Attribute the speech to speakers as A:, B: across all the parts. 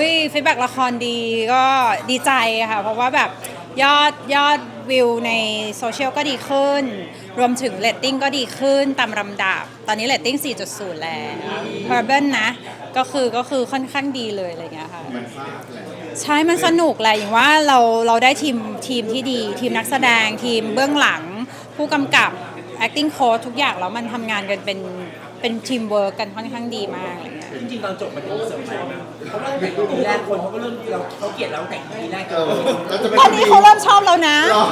A: อุ้ยฟีดแบ็ละครดีก็ดีใจค่ะ เพราะว่าแบบยอดยอดวิวในโซเชียลก็ดีขึ้น รวมถึงเรตติ้งก็ดีขึ้นตามลำดับ ตอนนี้เรตติ้ง 4.0 แล้ว h e r b a l นะ ก็คือก็คือค่อนข้างดีเลยอะไรเงี้ยค่ะ
B: มันฟาดแหละ
A: ใช่มันสนุกแหละอย่างว่าเราเราได้ทีมทีมที่ดี ทีมนักแสดงทีมเบื้องหลัง ผู้กำกับ acting coach ทุกอย่างแล้วมันทำงานกันเป็น เป็นทีมเวิร์กกันค่อนข้างดีมากอะไรเงี้ย
C: จริงๆตอนจบมันเป็นเสริมไปนะเพราะว่าแต่ทีแรกคนเขาก็เริ่มเราเขาเกลียดเราแต่ทีแรก
B: เออแล้วจะเป็น
A: ตอนนี้เขาเริ่มชอบเรานะ
B: เหรอ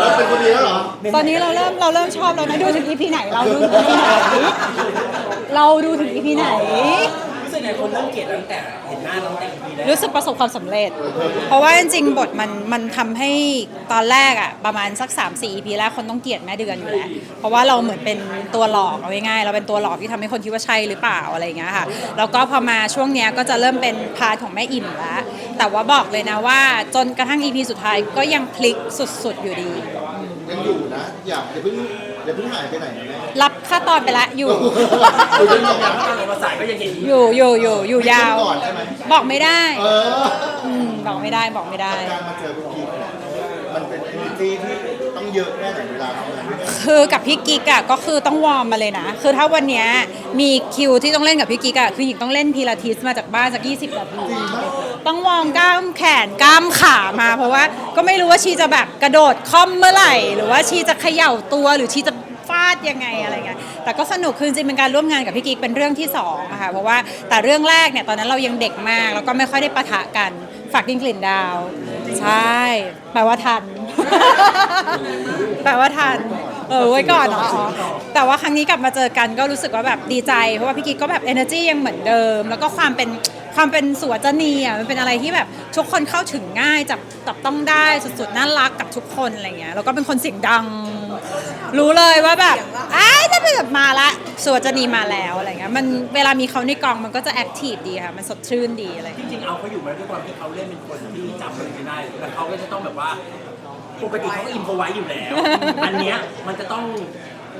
B: แล้วเป็นคนดีแล้วเหรอ
A: ตอนนี้เราเริ่มเราเริ่มชอบแล้วนะดูถึง EP ไหนเราดูถึง EP ไหนเราดูถึง EP ไหน
C: รู้สึก ไงคนเริ่มเกลียดตั้งแต่เห็นหน้าเราตั้งแต่ทีแรก
A: รู้สึกประสบความสำเร็จ เพราะว่าจริงๆ บทมันมันทำให้ตอนแรกอะประมาณสัก 3 4 EP แรกคนต้องเกลียดแม่เดือนอยู่แล้วเพราะว่าเราเหมือนเป็นตัวหลอกเอาง่ายๆเราเป็นตัวหลอกที่ทำให้คนคิดว่าใช่หรือเปล่าอะไรอย่างเงี้ยค่ะแล้วก็พอมาช่วงเนี้ยก็จะเริ่มเป็นพาร์ทของแม่อิ่มแล้วแต่ว่าบอกเลยนะว่าจนกระทั่ง EP สุดท้ายก็ยังพลิกสุดๆอยู่ดี
B: ยังอยู่ นะ อยากอย่าเพิ่งอย่าเพิ่งหายไปไหนนะแม่
A: รับค่าตอนไปละอยู่
B: อยู่จนบอก
C: แต่ว่าตอนเรามาสายก็ยังเห็น
A: อยู่อยู่อยู่อยู่ยาว
B: ก่อนใช่ไหม
A: บอกไม่ได้
B: เออ
A: อืมบอกไม่ได้บอกไม่ได้
B: การมาเจอคุณพีเนี่ยมันเป็น energy ที่ต้อง เยอะแค่ไหนเวลาทำงานด้วยกัน
A: คือกับพี่กิ๊กอะก็คือต้องวอร์มมาเลยนะ คือถ้าวันเนี้ยมีคิวที่ต้องเล่นกับพี่กิ๊กอะคือหญิงต้องเล่นพีลาทิสมาจากบ้านจาก20นาทีต้องวอร์มกล้ามแขนกล้ามขามา เพราะว่าก็ไม่รู้ว่าชีจะแบบกระโดดค่อมเมื่อไหร่ หรือว่าชีจะเขย่าตัวหรือชีจะฟาดยังไงอะไรเงี้ยแต่ก็สนุกคือจริงๆเป็นการร่วมงานกับพี่กิ๊กเป็นเรื่องที่สองอะค่ะเพราะว่าแต่เรื่องแรกเนี่ยตอนนั้นเรายังเด็กมาก แล้วก็ไม่ค่อยได้ปะทะกันฝากดิ้งกลิ่นดาว ใช่แปลว่าทัน แปลว่าทัน เออไว้ก่อนอ๋อแต่ว่าครั้งนี้กลับมาเจอกันก็รู้สึกว่าแบบดีใจ เพราะว่าพี่กิ๊กก็แบบ energy ยังเหมือนเดิม แล้วก็ความเป็นความเป็นสุวจนีอะมันเป็นอะไรที่แบบทุกคนเข้าถึงง่ายจับจับต้องได้สุดๆน่ารักกับทุกคนอะไรเงี้ยแล้วก็เป็นคนเสียงดัง รู้เลยว่าแบบอ้ายนั่นเป็นแบบมาละสุวจนีมาแล้วอะไรเงี้ยมันเวลามีเขาในกองมันก็จะแอคทีฟดีค่ะมันสดชื่นดีอะไร
C: จริงๆเอาเขาอยู่มาด้วยความที่เขาเล่นเป็นคนที่จำอะไรไม่ได้แต่เขาก็จะต้องแบบว่า ปกติเขาก็อินโฟไว้อยู่แล้ว อันเนี้ยมันจะต้อง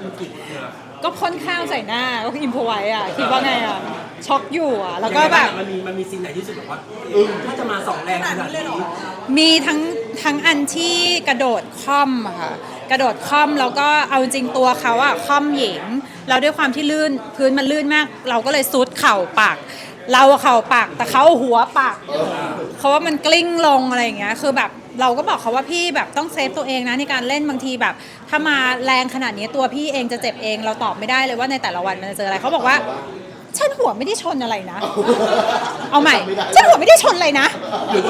C: มีกิจเนี่ย
A: ก็พ่นข้าวใส่หน้าก็คืออิมพอไว้อะคิดว่าไงอะช็อกอยู่อะ แล้วก็แบบ
C: มันมีมันมีซีนไหนที่รู้สึกแบบว่าถ้าจะมาสองแรงขนาดนี้
A: มีทั้งทั้งอันที่กระโดดค่อมอะค่ะกระโดดค่อมแล้วก็เอาจริงๆตัวเขาอะค่อมหญิงแล้วด้วยความที่ลื่นพื้นมันลื่นมาก เราก็เลยซุดเข่าปาก เราอะเข่าปากแต่เขาหัวปากเขาว่ามันกลิ้งลงอะไรอย่างเงี้ยคือแบบ เราก็บอกเขาว่าพี่แบบต้องเซฟตัวเองนะในการเล่นบางทีแบบ ถ้ามาแรงขนาดนี้ตัวพี่เองจะเจ็บเองเราตอบไม่ได้เลยว่าในแต่ละวันมันจะเจออะไรเขาบอกว่าฉันหัวไม่ได้ชนอะไรนะ เอาใหม่ฉันหัวไม่ได้ชนอะไรนะ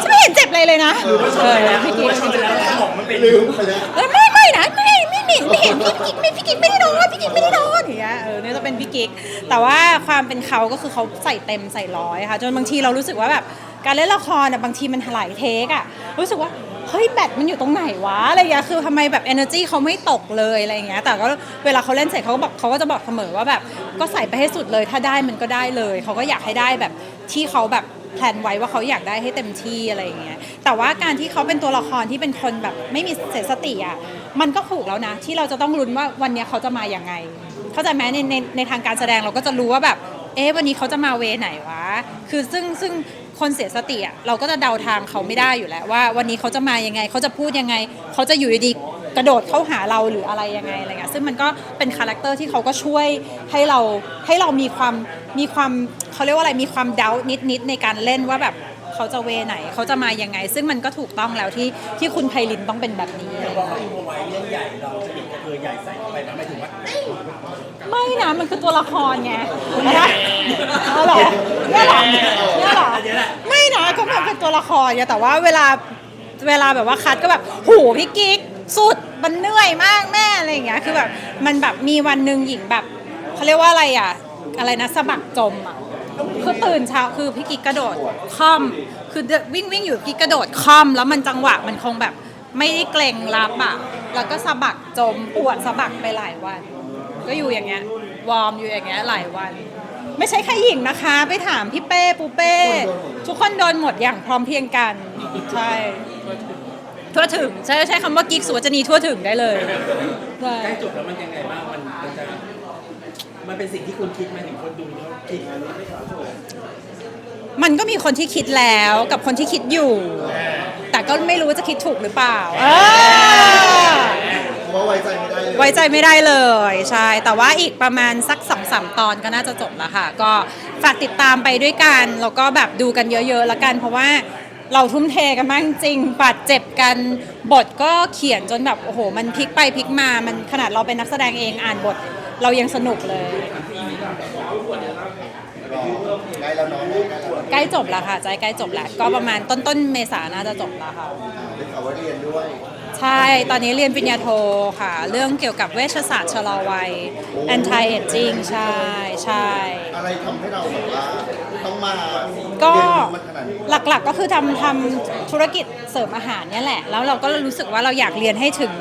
A: ฉันไม่เห็นเจ็บเลยเลยนะเออพี่กิ๊ก
C: ชนไปแล้วสมองมันเป็น
B: ลืมไปแล้ว
A: เออไม่ไม่นะไม่ไม่ไม่ไม่เห็นพี่กิ๊กไม่พี่กิ๊กไม่ได้โดนพี่กิ๊กไม่ได้โดนอย่างเงี้ยเออเนี่ยจะเป็นพี่กิ๊กแต่ว่าความเป็นเขาก็คือเขาใส่เต็มใส่ร้อยค่ะ จนบางทีเรารู้สึกว่าแบบการเล่นละครเนี่ยบางทีมันหลายเทคอะรู้สึกว่า เฮ้ยแบตมันอยู่ตรงไหนวะอะไรอย่างเงี้ยคือทำไมแบบ energy เขาไม่ตกเลยอะไรอย่างเงี้ยแต่ก็เวลาเขาเล่นเสร็จเขาก็บอกเขาก็จะบอกเสมอว่าแบบก็ใส่ไปให้สุดเลยถ้าได้มันก็ได้เลยเขาก็อยากให้ได้แบบที่เขาแบบแพลนไว้ว่าเขาอยากได้ให้เต็มที่อะไรอย่างเงี้ย แต่ว่าการที่เขาเป็นตัวละครที่เป็นคนแบบไม่มีเสสติอะ มันก็ถูกแล้วนะ ที่เราจะต้องลุ้นว่าวันเนี้ยเขาจะมาอย่างไง เข้าใจไหมในในในทางการแสดงเราก็จะรู้ว่าแบบ เอ๊ะวันนี้เขาจะมาเวไหนวะ คือซึ่งซึ่ง คนเสียสติอะเราก็จะเดาทางเขาไม่ได้อยู่แล้วว่า วันนี้เขาจะมายังไงเขาจะพูดยังไง เขาจะอยู่ดีๆกระโดดเข้าหาเราหรืออะไรยังไงอะไรเงี้ยซึ่งมันก็เป็นคาแรคเตอร์ที่เขาก็ช่วยให้เราให้เรามีความมีความเขาเรียกว่าอะไรมีความเดานิดนิดๆในการเล่นว่าแบบเขาจะเวไหนเขาจะมายังไง ซึ่งมันก็ถูกต้องแล้วที่ที่คุณไพลินต้องเป็นแบบนี้
C: พอเขาอินโฟไว้เล่นใหญ่เราจะเห็นกระเทยใหญ่ใส่เข้าไปนะหมายถึงว่า
A: ไม่นะมันคือตัวละครไงนะเอาเหรอเนี่ยเหรอเนี่ยเหรอ
C: อันนี้แหละ
A: ไม่นะก็มันเป็นตัวละครไงแต่ว่าเวลาเวลาแบบว่าคัดก็แบบหูพี่กิ๊กสุดมันเหนื่อยมากแม่อะไรอย่างเงี้ยคือแบบมันแบบมีวันหนึ่งหญิงแบบเขาเรียกว่าอะไรอะอะไรนะสะบักจมอะคือตื่นเช้าคือพี่กิ๊กกระโดดค่อม คือเดินวิ่งวิ่งอยู่พี่กระโดดค่อม แล้วมันจังหวะมันคงแบบไม่ได้เกรงรับอะแล้วก็สะบักจมปวดสะบักไปหลายวัน ก็อยู่อย่างเงี้ยวอร์มอยู่อย่างเงี้ยหลายวัน ไม่ใช่แค่หญิงนะคะ ไปถามพี่เป้ปูเป้ ทุกคนโดนหมดอย่างพร้อมเพรียงกันใช่ทั่วถึงใช้ใช้คำว่ากิ๊กสุวจนีทั่วถึงได้เลยใช่
C: ใกล้จบแล้วมันยังไงบ้างมันมันจะมันเป็นสิ่งที่คุณคิดไหมถึงคนดูเขาคิด
A: มันก็มีคนที่คิดแล้วกับคนที่คิดอยู่ แต่ก็ไม่รู้ว่าจะคิดถูกหรือเปล่า เออ
B: เพราะ ว่าไว้ใจไม่ได้เลย
A: ไว้ใจไม่ได้เลยใช่ แต่ว่าอีกประมาณสักสองสามตอนก็น่าจะจบแล้วค่ะ ก็ฝากติดตามไปด้วยกัน แล้วก็แบบดูกันเยอะๆแล้วกัน เพราะว่าเราทุ่มเทกันมากจริงบาดเจ็บกันบทก็เขียนจนแบบโอ้โห มันพลิกไปพลิกมา มันขนาดเราเป็นนักแสดงเองอ่านบทเรายังสนุกเลย
B: รอใกล้แล้วเน้องใกล้แล้ว
A: ใกล้จบแล้วค่ะใจใกล้จบแล้ว ก็ประมาณต้นต้นๆเมษาน่าจะจบแล้วค่ะ
B: อ่าได้ข่าวว่าเรียนด้วย
A: ใช่ ตอนนี้เรียนปริญญาโทค่ะ เรื่องเกี่ยวกับเวชศาสตร์ชะลอวัย anti aging ใช่ใช่
B: อะไรทำให้เราแบบว่าต้องมา
A: ก็
B: เรียนรู้มันขนาดนี้
A: หลักๆก็คือทำทำธุรกิจเสริมอาหารเนี่ยแหละ แล้วเราก็รู้สึกว่าเราอยากเรียนให้ถึง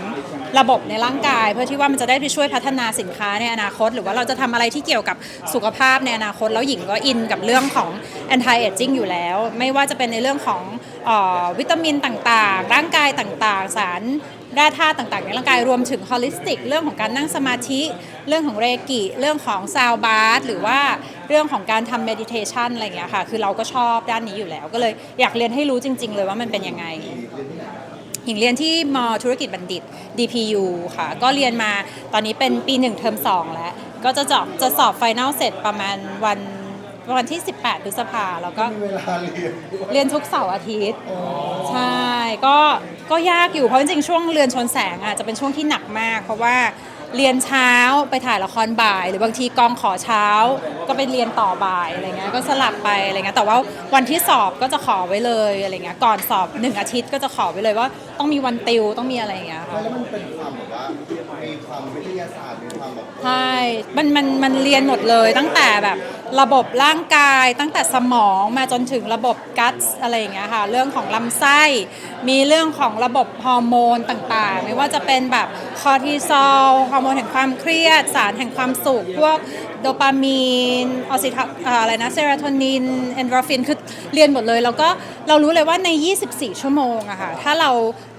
A: ระบบในร่างกาย เพื่อที่ว่ามันจะได้ไปช่วยพัฒนาสินค้าในอนาคต หรือว่าเราจะทำอะไรที่เกี่ยวกับสุขภาพในอนาคต แล้วหญิงก็อินกับเรื่องของ anti aging อยู่แล้ว ไม่ว่าจะเป็นในเรื่องของออวิตามินต่างๆ ร่างกายต่างๆ สารแร่ธาตุต่างๆ ในร่างกายรวมถึง holistic เรื่องของการนั่งสมาธิ เรื่องของเรกิเรื่องของซาวบาร์หรือว่าเรื่องของการทำ meditation อะไรอย่างเงี้ยค่ะ คือเราก็ชอบด้านนี้อยู่แล้ว ก็เลยอยากเรียนให้รู้จริง ๆ เลยว่ามันเป็นยังไง หญิงเรียนที่มธุรกิจบัณฑิต DPU ค่ะ ก็เรียนมาตอนนี้เป็นปี 1 เทอม2 แล้ว ก็จะจอบจะสอบไฟน a ลเสร็จประมาณวันวันที่ 18 พฤษภาแล้วก็
B: มีเวลาเรียนด้วย
A: เรียนทุกเสาร์อาทิตย์ ใช่ ก็ก็ยากอยู่เพราะจริงๆช่วงเรียนชนแสงอะจะเป็นช่วงที่หนักมาก เพราะว่า เรียนเช้าไปถ่ายละครบ่าย หรือบางทีกองขอเช้า ก็ไปเรียนต่อบ่ายอะไรเงี้ยก็สลับไปอะไรเงี้ยแต่ว่าวันที่สอบก็จะขอไว้เลยอะไรเงี้ยก่อนสอบหนึ่งอาทิตย์ก็จะขอไว้เลยว่าต้องมีวันติวต้องมีอะไรอย่างเงี้ยค่ะ
B: แล้วมันเป็นความแบบว่ามีความวิทยาศาสตร์มีความแบบ
A: ใช่มันมันมันเรียนหมดเลยตั้งแต่แบบ ระบบร่างกายตั้งแต่สมองมาจนถึงระบบกัสอะไรอย่างเงี้ยค่ะ เรื่องของลำไส้ มีเรื่องของระบบฮอร์โมนต่างๆ ไม่ว่าจะเป็นแบบคอร์ติซอลฮอร์โมนแห่งความเครียด สารแห่งความสุขพวกโดปามีนออกซิทอะไรนะเซโรโทนินเอนโดรฟินคือเรียนหมดเลย แล้วก็เรารู้เลยว่าใน 24 ชั่วโมงอะค่ะถ้าเรา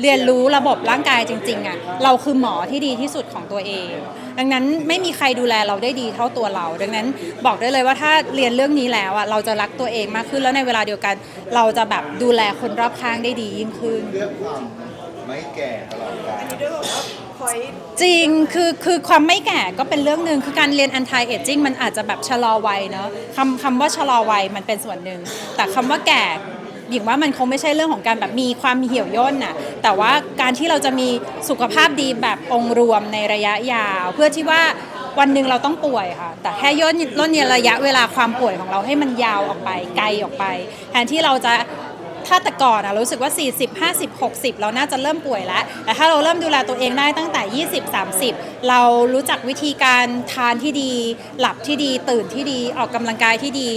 A: เรียนรู้ระบบร่างกายจริงๆอะเราคือหมอที่ดีที่สุดของตัวเอง ดังนั้นไม่มีใครดูแลเราได้ดีเท่าตัวเรา ดังนั้นบอกได้เลยว่าถ้าเรียนเรื่องนี้แล้วอะเราจะรักตัวเองมากขึ้นแล้วในเวลาเดียวกัน เราจะแบบดูแลคนรอบข้างได้ดียิ่งขึ้น
B: เลือกความไม่แก่ตลอดกาล
A: จริง คือ คือความไม่แก่ก็เป็นเรื่องหนึ่ง คือการเรียน anti aging มันอาจจะแบบชะลอวัยเนอะคำคำว่าชะลอวัยมันเป็นส่วนหนึ่ง แต่คำว่าแก่ หญิงว่ามันคงไม่ใช่เรื่องของการแบบมีความเหี่ยวย่นน่ะแต่ว่าการที่เราจะมีสุขภาพดีแบบองค์รวมในระยะยาว เพื่อที่ว่าวันหนึ่งเราต้องป่วยค่ะ แต่แค่ย่นล่นระยะเวลาความป่วยของเราให้มันยาวออกไปไกลออกไป แทนที่เราจะถ้าแต่ก่อนอะรู้สึกว่า 40 50 60 เราน่าจะเริ่มป่วยแล้ว แต่ถ้าเราเริ่มดูแลตัวเองได้ตั้งแต่ 20 30 เรารู้จักวิธีการทานที่ดี หลับที่ดี ตื่นที่ดี ออกกำลังกายที่ดี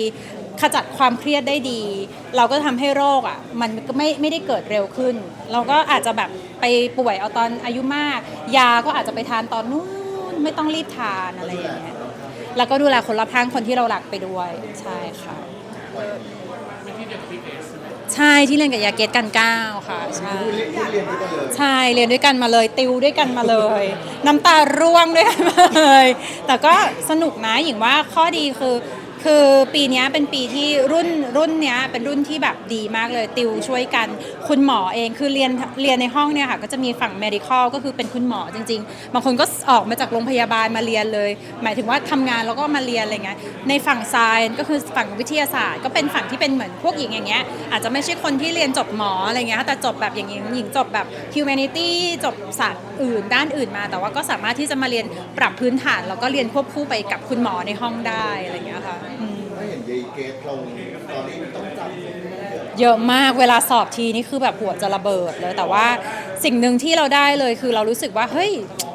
A: ขจัดความเครียดได้ดี เราก็ทำให้โรคอะมันก็ไม่ไม่ได้เกิดเร็วขึ้น เราก็อาจจะแบบไปป่วยเอาตอนอายุมาก ยาก็อาจจะไปทานตอนนู้นไม่ต้องรีบทานอะไรอย่างเงี้ยแล้วก็ดูแลคนรอบข้างคนที่เรารักไปด้วยใช่ค่ะใช่ที่เรียนกับยาเกตกันก้าวค่ะใช่ใช่เรียนด้วยกันมาเลยติวด้วยกันมาเลย น้ำตาร่วงด้วยกันมาเลยแต่ก็สนุกนะหญิงว่าข้อดีคือ คือปีนี้เป็นปีที่รุ่นรุ่นเนี้ยเป็นรุ่นที่แบบดีมากเลยติวช่วยกัน คุณหมอเองคือเรียนเรียนในห้องเนี่ยค่ะก็จะมีฝั่ง medical ก็คือเป็นคุณหมอจริง ๆ บางคนก็ออกมาจากโรงพยาบาลมาเรียนเลย หมายถึงว่าทำงานแล้วก็มาเรียนอะไรเงี้ยในฝั่ง science ก็คือฝั่งวิทยาศาสตร์ ก็เป็นฝั่งที่เป็นเหมือนพวกหญิงอย่างเงี้ยอาจจะไม่ใช่คนที่เรียนจบหมออะไรเงี้ยแต่จบแบบอย่างหญิงหญิงจบแบบ humanity จบศาสตร์อื่นด้านอื่นมา แต่ว่าก็สามารถที่จะมาเรียนปรับพื้นฐานแล้วก็เรียนควบคู่ไปกับคุณหมอในห้องได้อะไรเงี้ยค่ะ
B: เห็นยายเกตลงตอนนี้ต้องจำ
A: เยอะมากเวลาสอบทีนี่คือแบบหัวจะระเบิดเลย แต่ว่าสิ่งหนึ่งที่เราได้เลยคือเรารู้สึกว่าเฮ้ย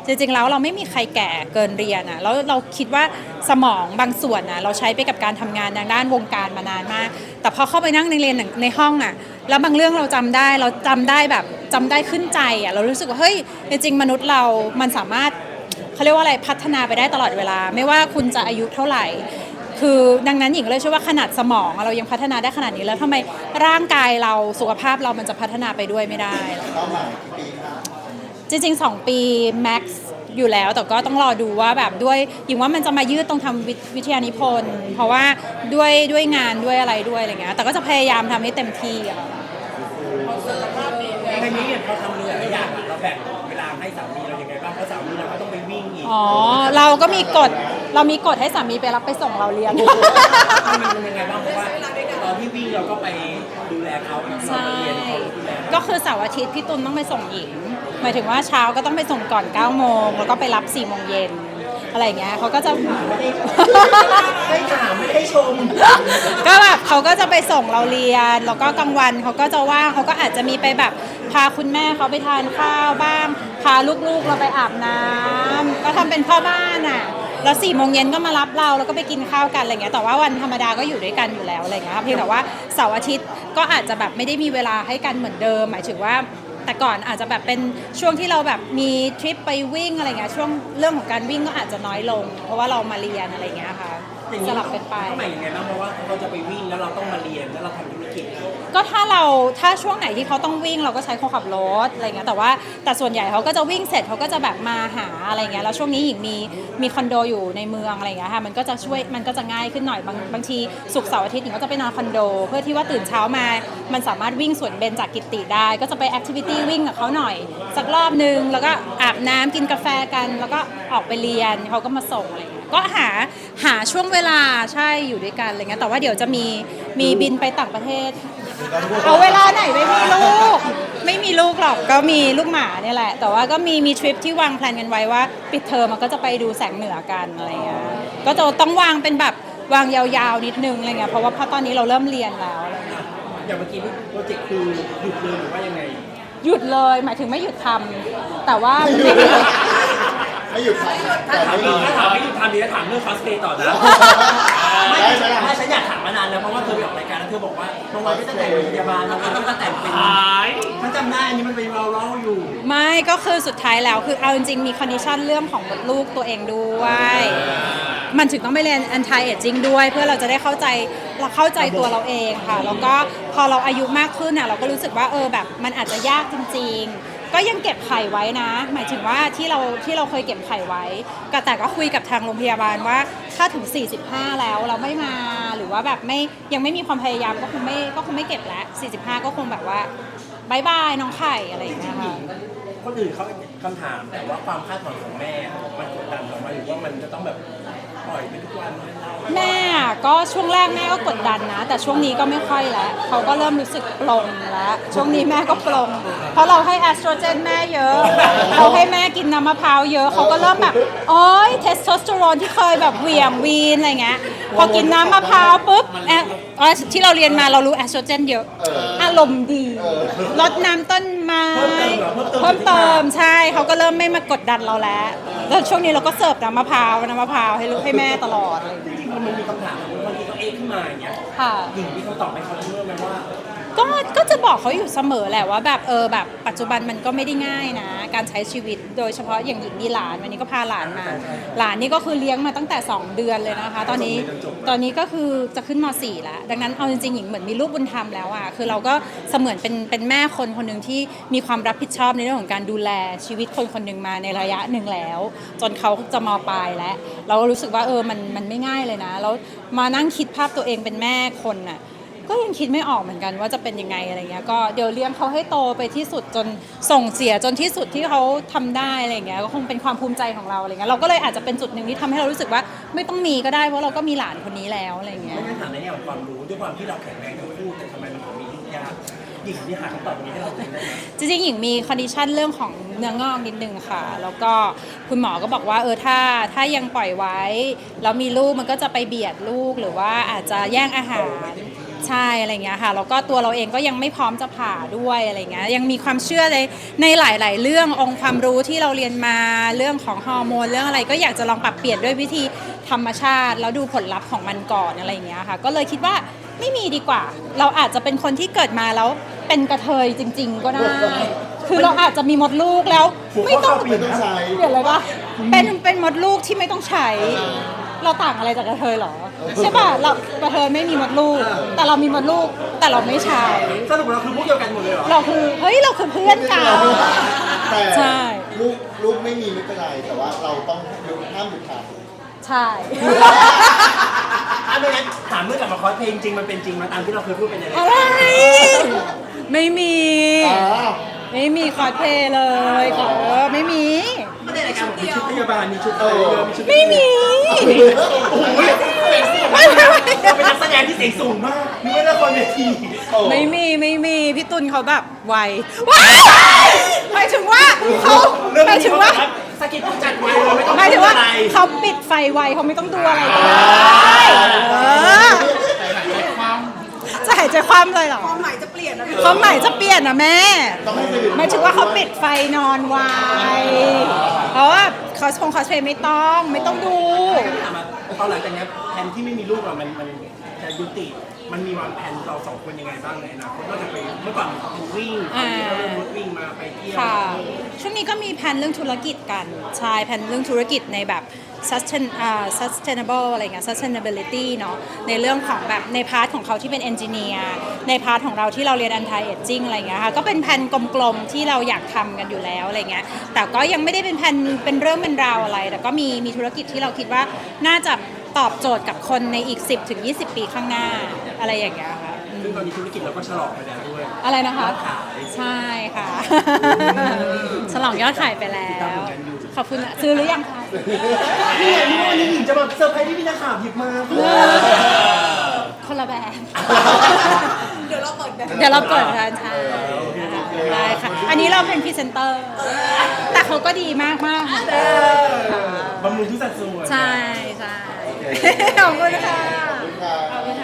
A: จริงๆแล้วเราไม่มีใครแก่เกินเรียนอะแล้วเราคิดว่าสมองบางส่วนอะเราใช้ไปกับการทำงานทางด้านวงการมานานมาก แต่พอเข้าไปนั่งในเรียนในห้องอะแล้วบางเรื่องเราจำได้เราจำได้แบบจำได้ขึ้นใจอะเรารู้สึกว่าเฮ้ยจริงๆมนุษย์เรามันสามารถเขาเรียกว่าอะไรพัฒนาไปได้ตลอดเวลา ไม่ว่าคุณจะอายุเท่าไหร่ คือดังนั้นหญิงเลยเชื่อว่าขนาดสมองอะเรายังพัฒนาได้ขนาดนี้แล้วทำไมร่างกายเราสุขภาพเรามันจะพัฒนาไปด้วยไม่ได้
B: เป้าหมายกี่ปีคะ
A: จริง ๆ 2 ปี max อยู่แล้วแต่ก็ต้องรอดูว่าแบบด้วยหญิงว่ามันจะมายืดตรงทำวิวิทยานิพนธ์ เพราะว่าด้วยด้วยงานด้วยอะไรด้วยอะไรเงี้ยแต่ก็จะพยายามทำให้เต็มที่อะค่ะ
C: ในนี้เนี่ยพอทำเรือหลายอย่างอะเราแบ่งเวลาให้สามีเรายังไงบ้างเพราะสามีเราก็ต้องไปวิ่งอีก
A: อ๋อ เราก็มีกฎ เรามีกฎให้สามีไปรับไปส่งเราเรียน
C: มันเป็นยังไงบ้างเพราะว่าตอนที่วิ่งเราก็ไปดูแลเขาเรา
A: ใช่
C: ไปเรียนเขาดูแล
A: ก็คือเสาร์อาทิตย์พี่ตุลต้องไปส่งหญิง หมายถึงว่าเช้าก็ต้องไปส่งก่อน9โมงแล้วก็ไปรับ4โมงเย็นอะไรอย่างเงี้ยเขาก็จะ
C: ไม่ถามไม่ได้ชม
A: ก็แบบเขาก็จะไปส่งเราเรียน แล้วก็กลางวันเขาก็จะว่างเขาก็อาจจะมีไปแบบพาคุณแม่เขาไปทานข้าวบ้าง พาลูกๆเราไปอาบน้ำก็ทำเป็นพ่อบ้านอะ แล้วสี่โมงเย็นก็มารับเราแล้วก็ไปกินข้าวกันอะไรเงี้ยแต่ว่าวันธรรมดาก็อยู่ด้วยกันอยู่แล้วอะไรเงี้ยเพียงแต่ว่าเสาร์อาทิตย์ก็อาจจะแบบไม่ได้มีเวลาให้กันเหมือนเดิม หมายถึงว่าแต่ก่อนอาจจะแบบเป็นช่วงที่เราแบบมีทริปไปวิ่งอะไรเงี้ยช่วงเรื่องของการวิ่งก็อาจจะน้อยลง เพราะว่าเรามาเรียนอะไรเงี้ยค่ะ ส
C: นี้
A: ลับเป็นไป
C: ทำไมยังไงบ้างเพราะว่าเขาจะไปวิ่งแล้วเราต้องมาเรียนแล้วเราทำธุรกิจ
A: ก็ถ้าเราถ้าช่วงไหนที่เขาต้องวิ่งเราก็ใช้คนขับรถอะไรเงี้ยแต่ว่าแต่ส่วนใหญ่เขาก็จะวิ่งเสร็จเขาก็จะแบบมาหาอะไรเงี้ยแล้วช่วงนี้หญิงมีมีคอนโดอยู่ในเมืองอะไรเงี้ยค่ะมันก็จะช่วยมันก็จะง่ายขึ้นหน่อยบางบางทีศุกร์เสาร์อาทิตย์หญิงก็จะไปนอนคอนโด เพื่อที่ว่าตื่นเช้ามา มันสามารถวิ่งสวนเบญจากกิติได้ ก็จะไปแอคทิวิตี้วิ่งกับเขาหน่อย สักรอบนึงแล้วก็อาบน้ำกินกาแฟกัน แล้วก็ออกไปเรียนเขาก็มาส่งอะไรเงี้ย ก็หาหาช่วงเวลาใช่อยู่ด้วยกันอะไรเงี้ยแต่ว่าเดี๋ยวจะมีมีบินไปต่างประเทศ เอาเวลาไหนไม่มีลูก ไม่มีลูกหรอกก็มีลูกหมาเนี่ยแหละ แต่ว่าก็มีมีทริปที่วางแพลนกันไว้ว่า ปิดเทอมมันก็จะไปดูแสงเหนือกันอะไรเงี้ยก็จะต้องวางเป็นแบบวางยาวๆนิดนึงอะไรเงี้ยเพราะว่าเพราะตอนนี้เราเริ่มเรียนแล้วอะไรเงี้ย
C: อย่างเมื่อกี้นี่โปรเจกต์คือหยุดเลยหรือว่ายังไง
A: หยุดเลยหมายถึงไม่หยุดทำแต่ว่าไม่มี
B: ไม่หยุดทำ
C: ถ้า
B: แต่
C: ถาม
B: ไม่
C: อี
B: มี
C: กถ้าถามไม่หยุดทำดีแล้วถามเรื่องฟาสเ a ย์ต่อนะไม่
B: ได้ไหมล่ะ
C: ไม่ฉันอยากถามมานานแล้วเพราะว่าเธอไปออกรายการแล้วเธอบอกว่าบางวันก็จะแต่งเป็นพยาบาลบางวันก็จะแต่งเป็นฉันจำได้อันนี้มันเป็นเราเล่าอยู่
A: ไม่ก็คือสุดท้ายแล้วคือเอาจริงๆมีคอนดิชันเรื่องของมดลูกตัวเองด้วย มันถึงต้องไปเรียน anti aging ด้วย เพื่อเราจะได้เข้าใจเราเข้าใจตัวเราเองค่ะ แล้วก็พอเราอายุมากขึ้นน่ะเราก็รู้สึกว่าเออแบบมันอาจจะยากจริง ๆ ก็ยังเก็บไข่ไว้นะ หมายถึงว่าที่เราที่เราเคยเก็บไข่ไว้ก็แต่ก็คุยกับทางโรงพยาบาลว่า ถ้าถึง 45 แล้วเราไม่มาหรือว่าแบบไม่ยังไม่มีความพยายามก็คงไม่ก็คงไม่เก็บแล้ว45 ก็คงแบบว่าบายบายน้องไข่อะไรอย่างเงี้ยค่ะ
C: คนอื่นเขาคำถามแต่ว่าความคาดหวังของแม่มันกดดันหรือว่ามันจะต้องแบบ ปล่อยไปทุกวัน
A: แม่ก็ช่วงแรกแม่ก็กดดันนะ แต่ช่วงนี้ก็ไม่ค่อยแล้วเขาก็เริ่มรู้สึกปลงแล้วช่วงนี้แม่ก็ปลง เพราะเราให้แอสโตรเจนแม่เยอะ เราให้แม่กินน้ำมะพร้าวเยอะเขาก็เริ่มแบบโอ๊ยเทสโทสเตอโรนที่เคยแบบเหวี่ยงวีนอะไรเงี้ยพอกินน้ำมะพร้าวปุ๊บแออ๋อที่เราเรียนมาเรารู้แอสโตรเจนเยอะอารมณ์ดีรดน้ำต้นไม้ เพิ่มเติมใช่เขาก็เริ่มไม่มากดดันเราแล้วแล้วช่วงนี้เราก็เสิร์ฟน้ำมะพร้าวน้ำมะพร้าวให้ลูกให้แม่ตลอดอะไรอย่างเงี้ย
C: จริงๆมันมีคำถามบางทีเขาเอ๊ะขึ้นมาอย่างเงี้ย
A: ค่ะ
C: หญิงมีคำตอบไหมเขาเมื่อไหมว่า
A: ก็ก็จะบอกเขาอยู่เสมอแหละว่าแบบเออแบบปัจจุบันมันก็ไม่ได้ง่ายนะ การใช้ชีวิตโดยเฉพาะอย่างหญิงมีหลานวันนี้ก็พาหลานมา หลานนี่ก็คือเลี้ยงมาตั้งแต่ 2 เดือนเลยนะคะ ตอนนี้ตอนนี้ก็คือจะขึ้นม .4 แล้วดังนั้นเอาจริงๆหญิงเหมือนมีลูกบุญธรรมแล้วอะคือเราก็เสมือนเป็นเป็นแม่คนคนหนึ่งที่มีความรับผิดชอบในเรื่องของการดูแลชีวิตคนคนหนึ่งมาในระยะหนึ่งแล้ว จนเขาจะมปลายแล้ว เราก็รู้สึกว่าเออมันมันไม่ง่ายเลยนะแล้วมานั่งคิดภาพตัวเองเป็นแม่คนน่ะ ก็ยังคิดไม่ออกเหมือนกันว่าจะเป็นยังไงอะไรเงี้ยก็เดี๋ยวเลี้ยงเขาให้โตไปที่สุดจนส่งเสียจนที่สุดที่เขาทำได้อะไรเงี้ยก็คงเป็นความภูมิใจของเราอะไรเงี้ยเราก็เลยอาจจะเป็นจุดหนึ่งที่ทำให้เรารู้สึกว่าไม่ต้องมีก็ได้เพราะเราก็มีหลานคนนี้แล้วอะไรเงี้ย
C: ไม่งั้นถามในแง่ของความรู้ด้วยความที่เราแข็งแรงทั้งคู่แต่ทำไมมันถึงมีลูกยากหญิงที่หาคำตอบตรงนี้ให้เราได้ไหม
A: จริงๆหญิงมีคอนดิชันเรื่องของเนื้องอกนิดนึงค่ะ แล้วก็คุณหมอก็บอกว่าเออถ้าถ้ายังปล่อยไว้แล้วมีลูกมันก็จะไปเบียดลูกหรือว่าอาจจะแย่งอาหาร ใช่อะไรเงี้ยค่ะแล้วก็ตัวเราเองก็ยังไม่พร้อมจะผ่าด้วยอะไรเงี้ยยังมีความเชื่อในในหลาย ๆ เรื่ององค์ความรู้ที่เราเรียนมาเรื่องของฮอร์โมนเรื่องอะไรก็อยากจะลองปรับเปลี่ยนด้วยวิธีธรรมชาติแล้วดูผลลัพธ์ของมันก่อนอะไรเงี้ยค่ะก็เลยคิดว่าไม่มีดีกว่า เราอาจจะเป็นคนที่เกิดมาแล้วเป็นกระเทยจริง ๆ ก็ได้ คือเราอาจจะมีมดลูกแล้วไม่ต้อง
B: ไม่ต้องใช้
A: เดี๋ยวเลยปะเป็นเป็นมดลูกที่ไม่ต้องใช้ เราต่างอะไรจากกระเทยเหรอ ใช่ป่ะเรากระเทยไม่มีมดลูก แต่เรามีมดลูกแต่เราไม่ใช้
C: สรุปเราคือพวกเดียวกันหมดเลยเหรอ
A: เราคือเฮ้ยเราคือเพื่อนกัน
B: แต่
A: ใช่
B: ลูกลูกไม่มีไม่เป็นไร แต่ว่าเราต้องหยุดห้ามหยุดขาด
A: ใช่
C: อะไม่งั้นถามเมื่อกลับมาคอสเพลงจริงมันเป็นจริงมาตามที่เราเคยพูดไปในราย
A: อะ
C: การ
A: ไรไม่มี
B: อ้าว
A: ไม่มีคอสเพลย์เลยขอไม่มี
C: ไม่ได้รายการผมมีชุดพยาบาลมีชุดอะไรเยอะมีชุด
A: ไม่มี
C: โอ้โหเสีย งสูงมากเราเป็นนักแสดงที่เสียงสูงมากนึกว่าละครเวที
B: โอ้
A: ไม่มีไม่มีพี่ตุลเขาแบบไวว้ายหมายถึงว่าเขาหมายถึงว่า
C: สกิดผู้จัดไว้เลยไม่ต้อง
A: หมายถึงว่า
C: พูอะไร
A: เขาปิดไฟไวเขาไม่ต้องดูอะไรก็ได้เออจะหายใจคว่ำเลยเหรอ
D: ความหมายจะเปลี่ยนนะพี่
A: ความหมายจะเปลี่ยนนะแม่หมายถึงว่าเขาปิดไฟนอนไวเพราะว่าเขาคงคอสเพลย์ไม่ต้องไม่ต้องดู
C: ถามมาต อนหลังจากเนี้ยแผนที่ไม่มีลูกอะมันมันจะยุติ มันมีวางแผนเราสองคนยังไงบ้างในอนาคตนอกจากไปเมื่อก่อนเป็นวิ่งตอนนี้เราเริ่มลดวิ่งมาไปเที่ยว
A: ค่ะ ช่วงนี้ก็มีแผนเรื่องธุรกิจกันใช่แผนเรื่องธุรกิจในแบบ sustain อ่า sustainable อะไรเงี้ย sustainability เนาะในเรื่องของแบบในพาร์ทของเขาที่เป็น engineer ในพาร์ทของเราที่เราเรียน anti aging อะไรเงี้ยค่ะก็เป็นแผนกลมๆที่เราอยากทำกันอยู่แล้วอะไรเงี้ยแต่ก็ยังไม่ได้เป็นแผนเป็นเรื่องเป็นราวอะไร แต่ก็มีมีธุรกิจที่เราคิดว่าน่าจะตอบโจทย์กับคนในอีก 10ถึง20 ปีข้างหน้าอะไรอย่างเงี้ยค่ะ
C: ซึ่งตอนนี้ธุรกิจเราก็ฉลองไปแล้วด้วย
A: อะไรนะคะ
C: ยอดขาย
A: ใช่ค่ะ ฉลองยอดขายไปแล้ว ขอบคุณนะซื้อหรือยังคะ
C: นี่ไงนี่วันนี้หญิงจะมาเซอร์ไพรส์พี่พี่นักข่าวหยิบมา
A: คนละแบบ
D: เดี๋ยวเราเปิดแบบ
A: เดี๋ยวเราเปิดแฟรนไชส์ได้ค่ะ อันนี้เราเป็นพรีเซนเตอร์ แต่เขาก็ดีมากมากๆค่ะ
C: บำรุงทุกสัดส่วน
A: ใช่ใช่ขอบคุณค่ะ
B: ขอบคุณครับ